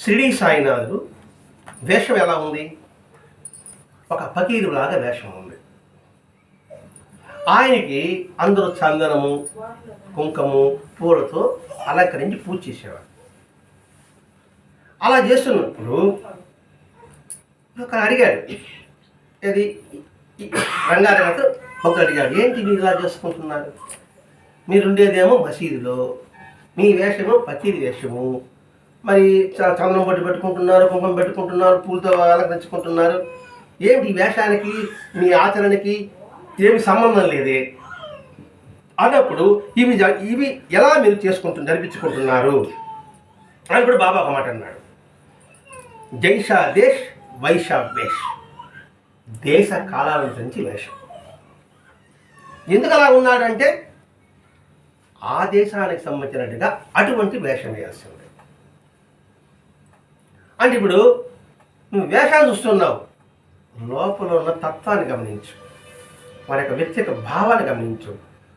షిరిడి సాయినాథుడు వేషం ఎలా ఉంది? ఒక ఫకీరులాగా వేషం ఉంది. ఆయనకి అందరూ చందనము కుంకము పూలతో అలంకరించి పూజ చేసేవారు. అలా చేస్తున్నప్పుడు ఒక అడిగాడు ఇది రంగారావు ఒక అడిగాడు ఏంటి మీరు ఇలా చేసుకుంటున్నారు? మీరుండేదేమో మసీదులో మీ వేషము పకీరి వేషము. మరి చందనం బొట్టు పెట్టుకుంటున్నారు కుంకుమ పెట్టుకుంటున్నారు పూలతో అలంకరించుకుంటున్నారు. ఏమిటి వేషానికి మీ ఆచరణకి ఏమి సంబంధం లేదే? అన్నప్పుడు ఇవి జ- ఇవి ఎలా మీరు చేసుకుంటు జరిపించుకుంటున్నారు? అని కూడా బాబా ఒక మాట అన్నాడు. జైషా దేశ్ వైషా వేష్. దేశ కాలాల నుంచి వేషం. ఎందుకు అలా ఉన్నాడంటే ఆ దేశానికి సంబంధించినట్టుగా అటువంటి వేషం వేయాల్సింది అంటే ఇప్పుడు నువ్వు వేషాలు చూస్తున్నావు. లోపల ఉన్న తత్వాన్ని గమనించు. వారి యొక్క వ్యక్తి యొక్క భావాన్ని గమనించు.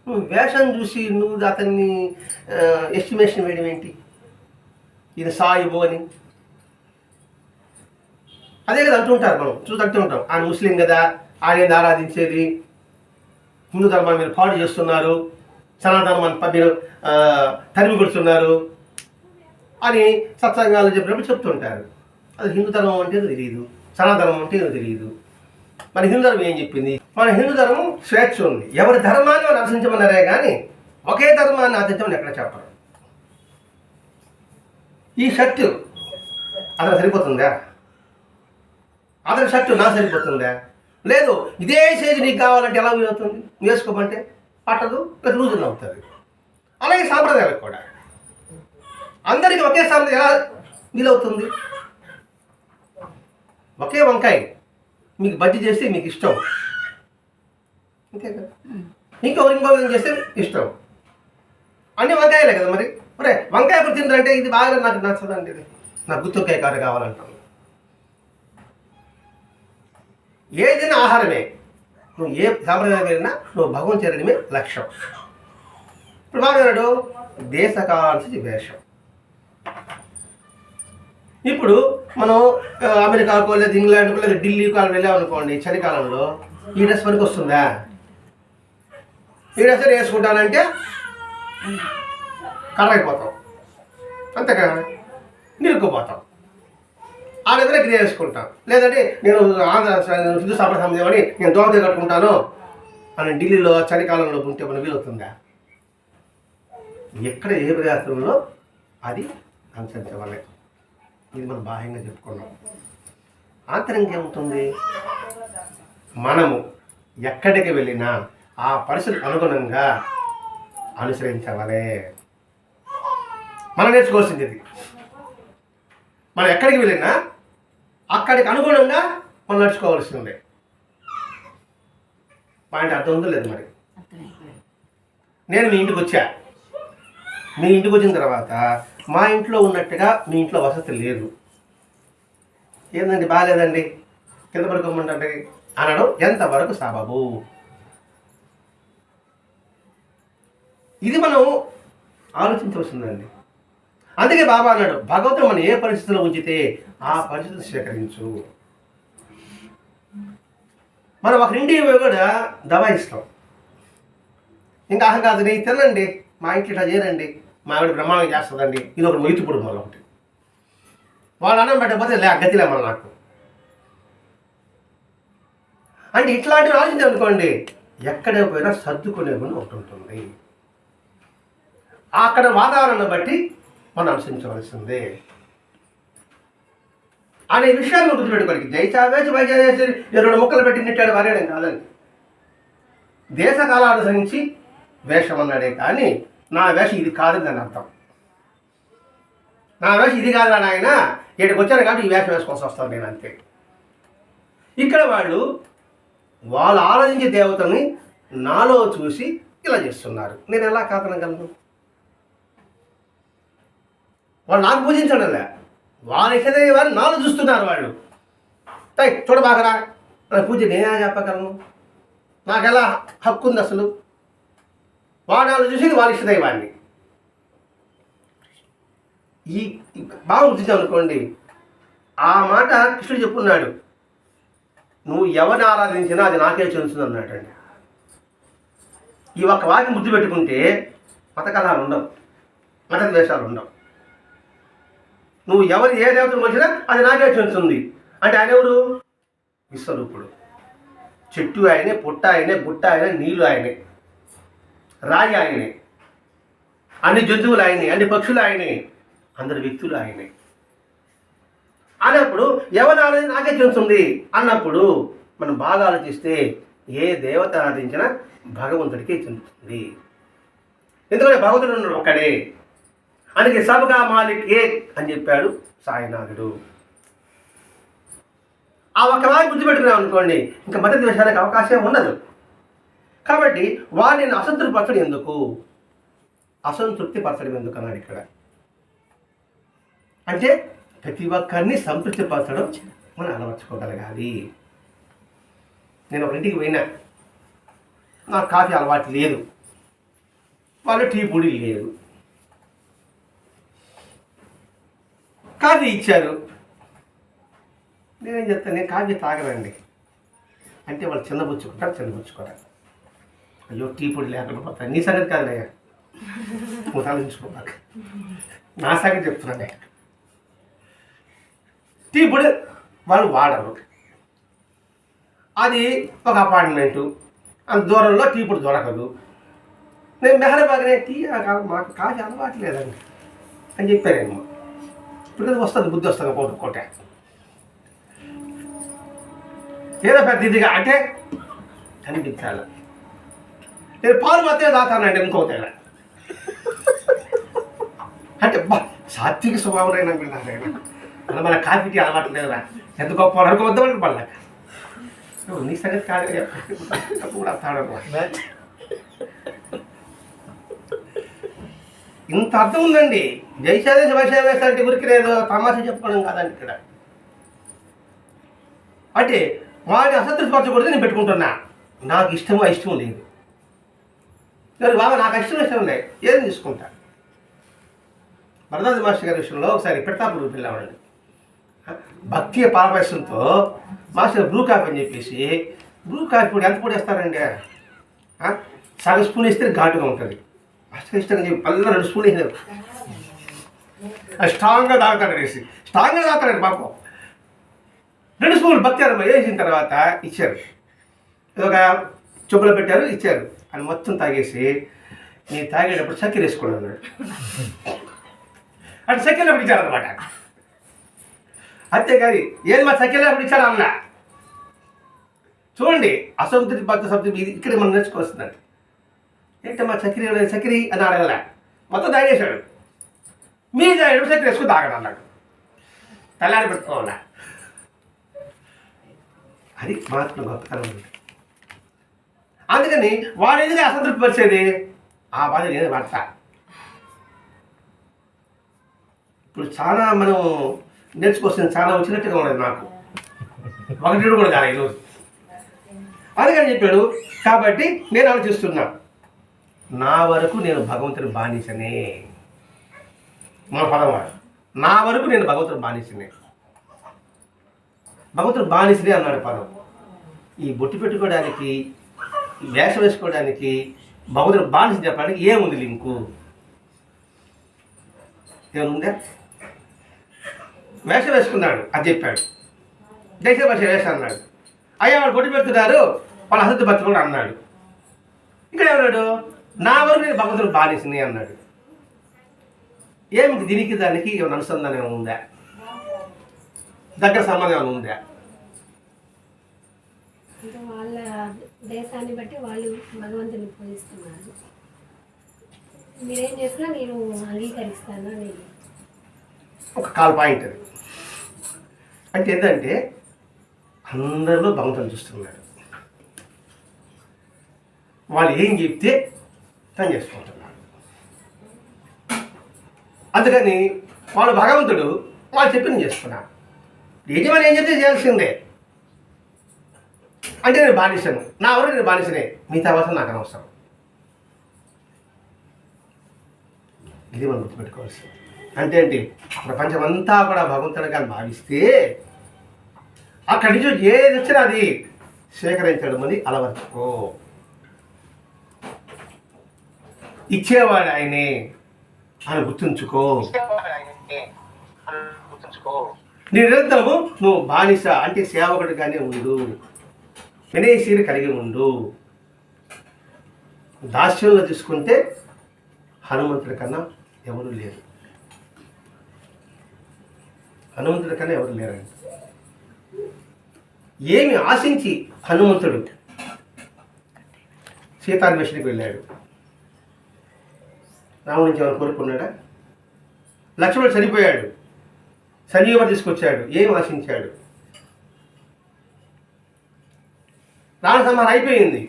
నువ్వు వేషం చూసి నువ్వు అతన్ని ఎస్టిమేషన్ వేయడం ఏంటి? ఇది సాయిబు అని. అదే కదా అంటుంటారు మనం చూసి ఉంటాం. ఆయన ముస్లిం కదా ఆయన ఆరాధించేది. హిందూ ధర్మాన్ని మీరు పాడు చేస్తున్నారు. సనాతన ప- మీరు తరిమి కొడుతున్నారు. అని సత్సంగాలు చెప్పినప్పుడు చెప్తుంటారు. అది హిందూ ధర్మం అంటే తెలియదు. సనాతనం అంటే ఏదో తెలియదు. మన హిందూ ధర్మం ఏం చెప్పింది? మన హిందూ ధర్మం స్వేచ్ఛ ఉంది. ఎవరి ధర్మాన్ని వాళ్ళు కానీ ఒకే ధర్మాన్ని ఆచరించమని ఎక్కడ చెప్పరు. ఈ షర్టు అతను సరిపోతుందా? అతని షర్టు నా సరిపోతుందా? లేదు ఇదే సైజు నీకు కావాలంటే ఎలా వీలవుతుంది వేసుకోమంటే పట్టదు లేదా లూజులు అవుతుంది అలాగే సాంప్రదాయాలకు కూడా. అందరికీ ఒకే సాంప్రదాయం ఎలా వీలవుతుంది? ఒకే వంకాయ. మీకు బజ్జి చేస్తే మీకు ఇష్టం. అంతే కదా? ఇంకొకరు ఇంకో విధంగా చేస్తే ఇష్టం. అన్ని వంకాయలే కదా మరి? ఒరే వంకాయ ఇప్పుడు తింటారంటే ఇది బాగా నాకు నచ్చదండి ఇది. నాకు గుత్తొక్కాయ కారు కావాలంటాను ఏదైనా ఆహారమే. నువ్వు ఏ సాంప్రదాయం వెళ్ళినా నువ్వు భగవంతు చేరడమే లక్ష్యం. ఇప్పుడు బాగున్నాడు దేశ కావాల్సి వేషం. ఇప్పుడు మనం అమెరికాకో లేదా ఇంగ్లాండ్కో లేదా ఢిల్లీకో అలా వెళ్ళామనుకోండి చలికాలంలో ఈ డ్రెస్ పనికి వస్తుందా? ఈ డ్రెస్ వేసుకుంటానంటే కర్రైపోతాం అంతేకా నిరుక్కుపోతాం. ఆ దగ్గర క్రియ చేసుకుంటాం. లేదంటే నేను ఆంధ్ర హిందూ సాంప్రదాయం అని నేను దోమతే కట్టుకుంటాను అని ఢిల్లీలో చలికాలంలో ఉంటే మన వీలవుతుందా? ఎక్కడ ఏ ప్రదేశంలో అది అనుసరించవలే ఇది మనం బాహ్యంగా చెప్పుకున్నాం. ఆంతరంగా ఏముంటుంది మనము ఎక్కడికి వెళ్ళినా ఆ పరిస్థితికి అనుగుణంగా అనుసరించవలే. మనం నేర్చుకోవాల్సింది ఇది. మనం ఎక్కడికి వెళ్ళినా అక్కడికి అనుగుణంగా మనం నడుచుకోవాల్సి ఉంది. పాయింట్ అర్థం ఉందో లేదు మరి? నేను మీ ఇంటికి వచ్చా. మీ ఇంటికి వచ్చిన తర్వాత మా ఇంట్లో ఉన్నట్టుగా మీ ఇంట్లో వసతి లేదు. ఏందండి బాగాలేదండి కింద పడుకోమంటండి. అనడం ఎంతవరకు సబబు? ఇది మనం ఆలోచించవలసిందండి. అందుకే బాబా అన్నాడు భగవంతుడు మనం ఏ పరిస్థితిలో ఉంచితే ఆ పరిస్థితిని స్వీకరించు. మనం ఒక ఇంటి కూడా దబాయిస్తాం ఇంకా అహంకాదు నీ తినండి మా ఇంట్లో ఇట్లా చేయరండి. మా ఆవిడ బ్రహ్మాండం చేస్తుందండి. ఇది ఒక మొయ్యితుపుడు మళ్ళీ ఒకటి. వాళ్ళు అన్నం పెట్టకపోతే లే గతిలే మళ్ళీ నాకు. అంటే ఇట్లాంటివి ఆలోచించి అనుకోండి ఎక్కడే పోయినా సర్దుకునే గుణం ఒకటి ఉంటుంది. అక్కడ వాతావరణం బట్టి మనం అనుసరించవలసిందే. అనే విషయాన్ని గుర్తుపెట్టుకోవాలి. జైచావేసి వైజావేసి రెండు ముక్కలు పెట్టి నెట్టాడు వారేయడం కాదండి. దేశకాల అనుసరించి వేషం అన్నాడే కానీ నా వేషం ఇది కాదు దాని అర్థం. నా వేషం ఇది కాదు నాయన ఇక్కడికి వచ్చాను కాబట్టి ఈ వేషం వేసుకోవాల్సి వస్తాను నేను అంతే. ఇక్కడ వాళ్ళు వాళ్ళు ఆరాధించే దేవతల్ని నాలో చూసి ఇలా చేస్తున్నారు. నేను ఎలా కాదనగలను వాళ్ళు నాకు పూజించడంలే. వాళ్ళ వాళ్ళు నాలో చూస్తున్నారు వాళ్ళు. తై చూడబాకరా నా పూజ నేనే చెప్పగలను? నాకు ఎలా హక్కు ఉంది అసలు? వాడాలు చూసి వాళ్ళ ఇష్టదైవాన్ని ఈ ఈ బాగా గుర్తించాం అనుకోండి ఆ మాట కృష్ణుడు చెప్పున్నాడు. నువ్వు ఎవరిని ఆరాధించినా అది నాకే చెందుతుంది అన్నాడండి. ఈ ఒక్క వాక్యం బుద్ధి పెట్టుకుంటే మతకళాలు ఉండవు మత ద్వేషాలు ఉండవు. నువ్వు ఎవరు ఏ దేవతను వచ్చినా అది నాకే చెందుతుంది అంటే ఆయన ఎవరు? విశ్వరూపుడు. చెట్టు ఆయనే పుట్ట ఆయనే బుట్ట ఆయనే నీళ్ళు ఆయనే. రాయి ఆయనే. అన్ని జంతువులు ఆయనే అన్ని పక్షులు ఆయనే అందరి వ్యక్తులు ఆయనే. అన్నప్పుడు ఎవరు ఆరాధన నాకే చెందుతుంది అన్నప్పుడు మనం బాగా ఆలోచిస్తే ఏ దేవత ఆరాధించినా భగవంతుడికే చెందుతుంది. ఎందుకంటే భగవంతుడు ఉన్నాడు ఒక్కడే. అందుకే సబగా మాలిక్ ఏ అని చెప్పాడు సాయినాథుడు. ఆ ఒక్కలాగా గుర్తుపెట్టుకున్నాం అనుకోండి ఇంకా మత ద్వేషానికి అవకాశం ఉండదు. కాబట్టి వారిని అసంతృప్తి పరచడం ఎందుకు? అసంతృప్తి పరచడం ఎందుకు అన్నాడు ఇక్కడ? అంటే ప్రతి ఒక్కరిని సంతృప్తి పరచడం మనం అలవర్చుకోగలగాలి. నేను ఒక ఇంటికి పోయినా నాకు కాఫీ అలవాటు లేదు. వాళ్ళు టీ పొడి లేదు కాఫీ ఇచ్చారు. నేనేం చెప్తాను? నేను కాఫీ తాగనండి. అంటే వాళ్ళు చిన్నబుచ్చుకుంటారు చిన్నబుచ్చుకోవడానికి. అయ్యో టీ పొడి లేకుండా పోతా. నీ సంగతి కాదులే. నువ్వు నా సంగతి చెప్తున్నానే టీ పొడి వాళ్ళు వాడరు. అది ఒక అపార్ట్మెంటు అంత దూరంలో టీ పొడి దొరకదు. నేను మెహరబాగ్నే టీ మాకు కాఫీ అలవాటు లేదండి. అని చెప్పారేమో ఇప్పుడు వస్తుంది బుద్ధి వస్తుంది కోట కోట ఏదో పెద్ద ఇదిగా అంటే కనిపించాలి నేను పాలు మాత్రమే తాతానండి ఇంకో తేడా. అంటే బా సాత్విక స్వభావం అయినా వీళ్ళైనా మన కాఫీకి అలవాటు లేదురా. ఎంత గొప్ప అనుకోవద్దామని పడలేక నీ సంగతి కాదు కూడా తాడను ఇంత అర్థం ఉందండి. జైశాదే శివశైవేశ అంటే ఊరికి లేదు. తమాషా చెప్పుకోవడం కాదండి ఇక్కడ. అంటే వాడిని అసంతృప్తిపరచకూడదు నేను పెట్టుకుంటున్నా. నాకు ఇష్టమో ఇష్టం లేదు. సరే బాబా నాకు ఇష్టం ఉన్నాయి. ఏం ఏది తీసుకుంటా? వరదాది మాస్టర్ గారి విషయంలో ఒకసారి పెడతాపుడు పిల్లవాడిని భక్తి పారవేశంతో మాస్టర్ బ్రూ కాఫీ అని చెప్పేసి బ్రూ కాఫీ పొడి ఎంత పొడి వేస్తారండి? సగం స్పూన్ వేస్తే ఘాటుగా ఉంటుంది. మాస్టర్ ఇష్టంగా చెప్పి పల్లె రెండు స్పూన్ వేసినారు. స్ట్రాంగ్గా తాగుతాడు అనేసి. స్ట్రాంగ్గా తాగుతాడు పాపం రెండు స్పూన్లు బత్తారు వేసిన తర్వాత ఇచ్చారు. ఒక చెప్పులో పెట్టారు ఇచ్చారు. అని మొత్తం తాగేసి నేను తాగేటప్పుడు చక్కెర వేసుకోండి అన్నాడు. అంటే చక్కెర అప్పుడు ఇచ్చారనమాట అంతేకాదు ఏది మా చక్కెర అప్పుడు ఇచ్చాడు అన్న? చూడండి అసంతృప్తి భక్త సంతృప్తి ఇది ఇక్కడ మనం నేర్చుకోవస్తుందండి ఏంటంటే మా చక్కెర చక్కెర అని అడగలే? మొత్తం తాగేశాడు. మీరు తాగేటప్పుడు చక్కెర వేసుకుని తాగడం అన్నాడు. తెల్లారి పెట్టుకోవాలా? అది మాత్రం గొప్పతనం ఉంది అందుకని వాడు ఎందుకు అసంతృప్తి పరిచేది? ఆ బాధ నేను పడతా. ఇప్పుడు చాలా మనం నేర్చుకోవాల్సింది చాలా వచ్చినట్టుగా ఉన్నది నాకు. ఒకటి కూడా కాదు ఈరోజు అందుకని చెప్పాడు కాబట్టి నేను ఆలోచిస్తున్నా. నా వరకు నేను భగవంతుని బానిసనే. మన పదం నా వరకు నేను భగవంతుని బానిసనే. భగవంతుడు బానిసనే అన్నాడు పదం. ఈ బొట్టు పెట్టుకోవడానికి వేషం వేసుకోవడానికి భగవంతుడు బానిస చెప్పడానికి ఏముంది లింకు? ఏముందా? వేషం వేసుకున్నాడు అది చెప్పాడు. దేశ భాష వేషం అన్నాడు. అయ్యా వాళ్ళు పొట్టి పెడుతున్నారు వాళ్ళు అసలు బతుకుడు అన్నాడు. ఇక్కడ ఏమన్నాడు? నా వరకు నేను భగవంతుడు బానిసని అన్నాడు. ఏమిటి దీనికి దానికి ఏమైనా అనుసంధానం ఏమైనా ఉందా? దగ్గర సంబంధం ఏమైనా ఉందా? అంటే వాళ్ళ దేశాన్ని బట్టి వాళ్ళు భగవంతుని పూజిస్తున్నారు. మీరేం చేసినా నేను అంగీకరిస్తాను అని. ఒక కాల్ పాయింట్ అది. అంటే ఏంటంటే అందరిలో భగవంతుని చూస్తున్నారు వాళ్ళు ఏం చెప్తే తను చేసుకుంటున్నాడు. అందుకని వాళ్ళు భగవంతుడు వాళ్ళు చెప్పింది చేసుకున్నాడు. నిజమని ఏం చెప్తే చేయాల్సిందే. అంటే నేను బానిసను. నా వరకు నేను బానిసనే. మిగతా అవసరం నాకు అనవసరం. ఇది మనం గుర్తుపెట్టుకోవాల్సింది. అంటే ఏంటి? ప్రపంచమంతా కూడా భగవంతుడిగా భావిస్తే అక్కడి నుంచి ఏది వచ్చినా అది స్వీకరించడం అని అలవర్చుకో. ఇచ్చేవాడు ఆయనే అని గుర్తుంచుకో. నిరంతరము నువ్వు బానిస అంటే సేవకుడిగానే ఉండు. వినయశీని కలిగి ఉండు. దాస్యంలో తీసుకుంటే హనుమంతుడి కన్నా ఎవరు లేరు. హనుమంతుడి కన్నా ఎవరు లేరండి? ఏమి ఆశించి హనుమంతుడు సీతాన్వేషణకి వెళ్ళాడు? రాముడి నుంచి ఏమైనా కోరుకున్నాడా లక్ష్మణుడు చనిపోయాడు. సంజీవ తీసుకొచ్చాడు. ఏం ఆశించాడు? రావణ సంహారం అయిపోయింది.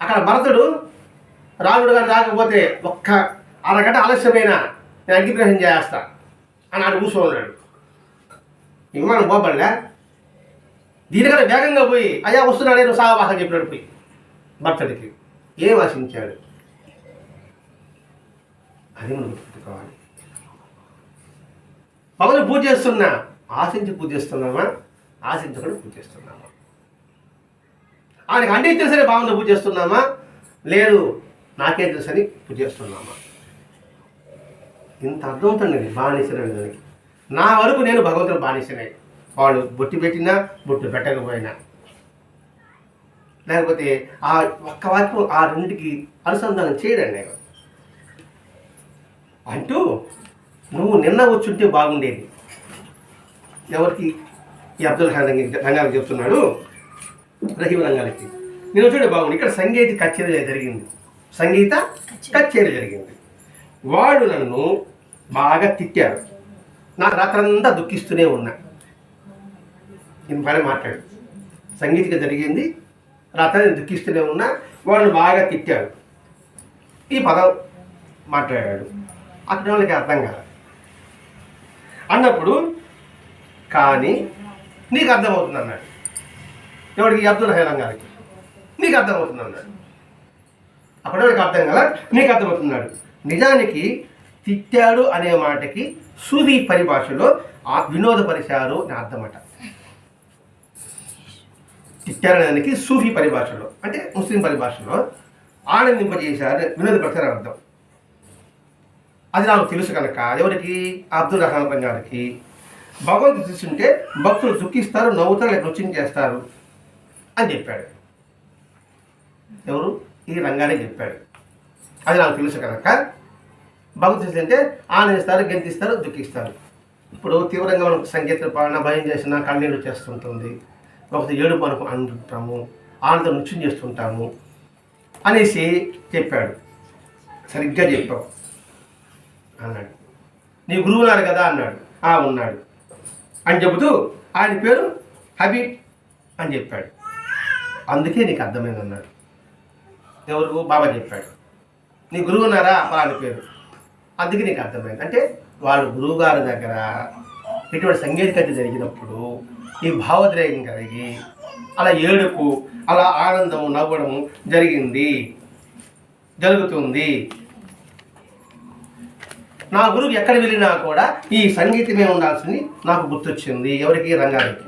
అక్కడ భరతుడు రాముడు గారు రాకపోతే ఒక్క అరగంట ఆలస్యమైన నేను అగ్నిగ్రహం చేస్తా అని ఆడు కూర్చో ఉన్నాడు. విమానం పోబడలే. దీనికన్నా వేగంగా పోయి అయ్యా వస్తున్నాడే నువ్వు సాగబాక చెప్పినాడు పోయి. భర్తడికి ఏం ఆశించాడు? అది మనం గుర్తుపెట్టుకోవాలి పవన్ పూజ చేస్తున్నా ఆశించి పూజ చేస్తున్నామా? ఆశించకుండా పూజ చేస్తున్నామా? ఆయనకు అన్నీ తెలుసని భావన పూజ చేస్తున్నామా? లేదు నాకే తెలుసని పూజ చేస్తున్నామా? ఇంత అర్థం ఉంటుంది దానికి నా వరకు నేను భగవంతుడు బానిసనే. వాళ్ళు బొట్టి పెట్టినా బొట్టు పెట్టకపోయినా. లేకపోతే ఆ ఒక్క వాక్యం ఆ రెండుకి అనుసంధానం చేయడండి నేను. అంటూ నువ్వు నిన్న వచ్చుంటే బాగుండేది. ఎవరికి? ఈ అబ్దుల్ ఖాన్ రంగానికి చెప్తున్నాడు. రహీం రంగానికి నేను వచ్చుంటే బాగుంది ఇక్కడ సంగీత కచేరీ జరిగింది. సంగీత కచేరీ. జరిగింది. వాడు నన్ను బాగా తిట్టారు. నాకు రాత్రంతా దుఃఖిస్తూనే ఉన్నా. నేను పని మాట్లాడు సంగీతిక జరిగింది. రాత్రి నేను దుఃఖిస్తూనే ఉన్నా. వాళ్ళు బాగా తిట్టాడు ఈ పదం మాట్లాడాడు. అక్కడ వాళ్ళకి అర్థం కాదు అన్నప్పుడు కానీ నీకు అర్థమవుతుంది అన్నాడు ఎవరికి అబ్దుల్ హైలం గారికి? నీకు అర్థమవుతుంది అన్నాడు అప్పుడు వాళ్ళకి అర్థం కదా నీకు అర్థమవుతున్నాడు నిజానికి తిట్టాడు అనే మాటకి సూది పరిభాషలో ఆ వినోదపరిచారు అని అర్థమట. తిట్టారు సూఫీ పరిభాషలో అంటే ముస్లిం పరిభాషలో ఆనందింపజేశారు వినోదపరిచారు అర్థం. అది నాకు తెలుసు కనుక ఎవరికి? అబ్దుల్ రహమాన్ గారికి. భగవంతుడు చూస్తుంటే భక్తులు దుఃఖిస్తారు నవ్వుతారు లేక నృత్యం చేస్తారు. అని చెప్పాడు. ఎవరు? ఈ రంగానే చెప్పాడు. అది నాకు తెలుసు కనుక భగవత్ అంటే ఆనందిస్తారు గెంతిస్తారు దుఃఖిస్తారు. ఇప్పుడు తీవ్రంగా మనకు సంగీత పాలన భయం చేసిన కన్నీళ్ళు చేస్తుంటుంది. ఒకటి ఏడుపు మనకు అంటుంటాము ఆనందం నృత్యం చేస్తుంటాము అనేసి చెప్పాడు. సరిగ్గా చెప్పావు. అన్నాడు. నీ గురువు ఉన్నారు కదా అన్నాడు. ఆ ఉన్నాడు. అని చెబుతూ ఆయన పేరు హబీబ్ అని చెప్పాడు. అందుకే నీకు అర్థమైంది అన్నాడు. ఎవరు? బాబా చెప్పాడు. నీ గురువు ఉన్నారా? వాళ్ళ పేరు. అందుకే నీకు అర్థమైంది. అంటే వాళ్ళు గురువుగారి దగ్గర ఇటువంటి సంగీతకత జరిగినప్పుడు ఈ భావోద్రేకం కలిగి అలా ఏడుపు అలా ఆనందం నవ్వడం జరిగింది. జరుగుతుంది. నా గురువు ఎక్కడ వెళ్ళినా కూడా ఈ సంగీతమే ఉండాల్సింది నాకు గుర్తొచ్చింది. ఎవరికి? రంగానికి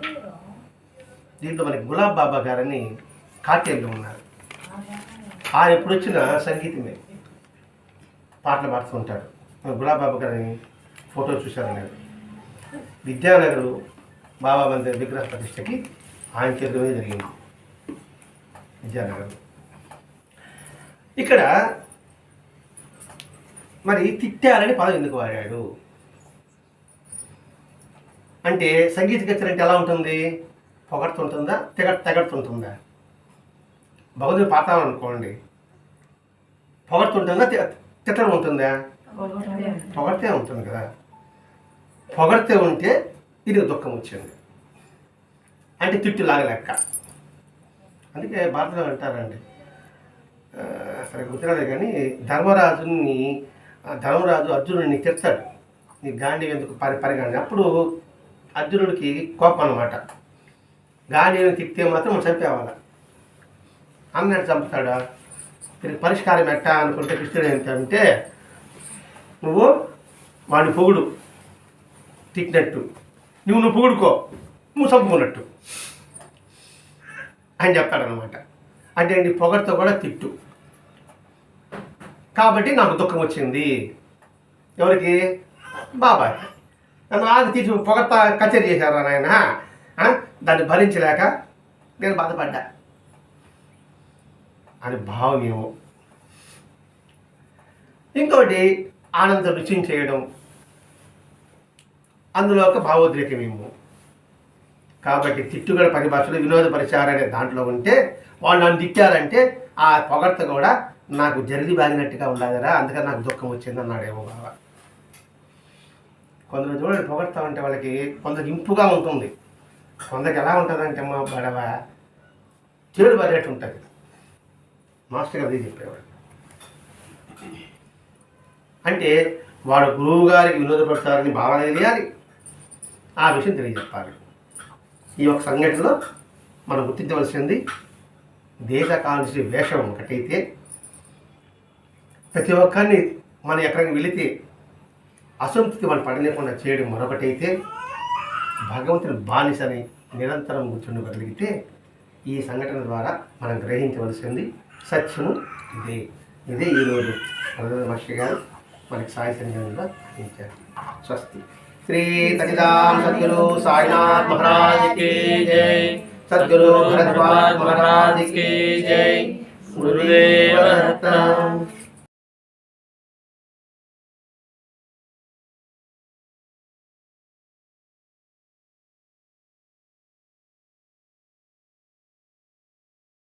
దీంట్లో మనకి గులాబ్ బాబా గారని కాటేళ్ళు ఉన్నారు. ఆయన ఎప్పుడు వచ్చినా సంగీతమే. పాటలు పాడుతుంటారు గులాబ్ గులాబాబు గారిని ఫోటో చూశాను నేను విద్యానగర్ బాబా మందిర్ విగ్రహ ప్రతిష్టకి ఆయన చేతిలోనే జరిగింది. విద్యానగర్. ఇక్కడ మరి తిట్టారని పదం ఎందుకు వాడాడు? అంటే సంగీత గచ్చరంటే ఎలా ఉంటుంది? పొగడుతుంటుందా? తెగ తెగడుతుంటుందా? భగవద్గీత పాతాం అనుకోండి. పొగడుతుంటుందా? తిట్టడం ఉంటుందా? పొగడితే ఉంటుంది కదా. పొగడితే ఉంటే ఇది దుఃఖం వచ్చింది. అంటే తిట్టులాగా లెక్క. అందుకే భారతలో అంటారండి. అసలు సరే కానీ ధర్మరాజుని ధర్మరాజు అర్జునుడిని తిడతాడు. నీ గాంధీ ఎందుకు పరి పరిగాండి అప్పుడు అర్జునుడికి కోపం అనమాట గాంధీని తిట్టే మాత్రం చంపేవాళ్ళ. అందరిని చంపుతాడా? దీనికి పరిష్కారం ఎట్టా అనుకుంటే కృష్ణుడు ఏంటంటే నువ్వు వాడిని పొగుడు. తిట్టినట్టు. నువ్వు నువ్వు పొగుడుకో. నువ్వు చంపుకున్నట్టు. అని చెప్తాడనమాట అంటే నీ పొగడితో కూడా తిట్టు. కాబట్టి నాకు దుఃఖం వచ్చింది. ఎవరికి? బాబాయ్. నన్ను ఆది తీసి పొగడతా కచేరీ చేశారు నాయన? దాన్ని భరించలేక నేను బాధపడ్డా. అని భావం ఏమో ఇంకోటి ఆనంద రుచిని చేయడం అందులో ఒక భావోద్రేకమేమో. కాబట్టి తిట్టుగడ పరిభాషలో వినోదపరిచారనే దాంట్లో ఉంటే వాళ్ళు నన్ను తిట్టారంటే ఆ పొగడ్త కూడా నాకు జరిగి బాగినట్టుగా ఉండదురా అందుకని నాకు దుఃఖం వచ్చింది అన్నాడేమో బాబా కొందరు చూడండి పొగడతా ఉంటే వాళ్ళకి కొందరు ఇంపుగా ఉంటుంది. కొందరికి ఎలా ఉంటుందంటే మా బడవ చేడు పడేట్టు ఉంటుంది. మాస్టర్ గారు అదే చెప్పేవాడు అంటే వాడు గురువు గారికి వినోదపడతారని భావన తెలియాలి. ఆ విషయం తెలియజెప్పాలి. ఈ యొక్క సంఘటనలో మనం గుర్తించవలసింది దేశ కాల్సి వేషం ఒకటైతే ప్రతి ఒక్కరిని మనం ఎక్కడికి వెళితే అసంతృప్తి మనం పడలేకుండా చేయడం మరొకటైతే భగవంతుని బానిసని నిరంతరం కూర్చుండగలిగితే ఈ సంఘటన ద్వారా మనం గ్రహించవలసింది సత్యము ఇదే. ఇదే ఈరోజు వరద మహర్షి గారు మనకి సాయి సంజయంగా అందించారు. స్వస్తి. శ్రీ సచిదాం సద్గురు సాయినాథ్ మహారాజ్కి జై. సద్గురు భరద్వాజ్ మహారాజ్కి జై. గురుదేవ